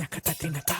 な片手なパ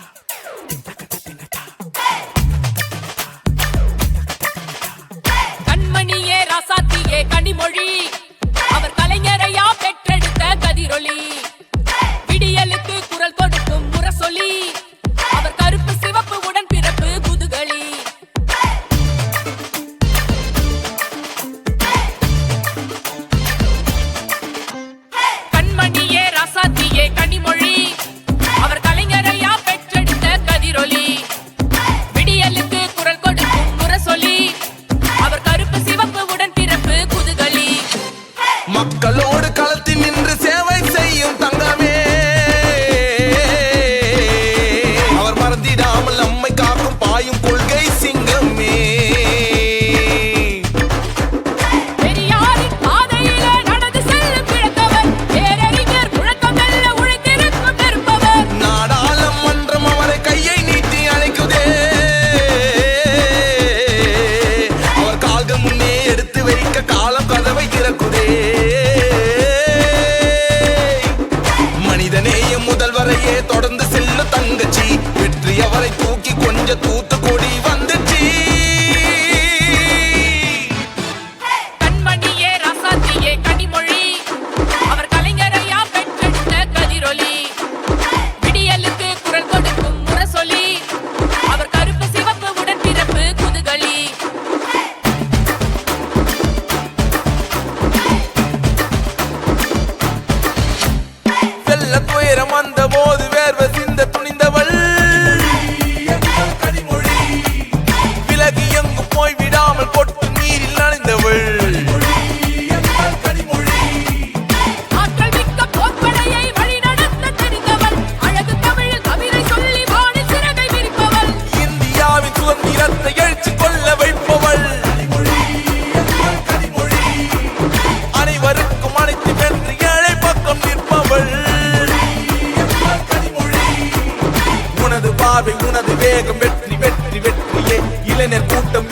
reyes நேரம் வந்த போது അത് വേഗം വെട്ടി വെട്ടി വെട്ടിയെ. ഇലനെ കൂട്ടം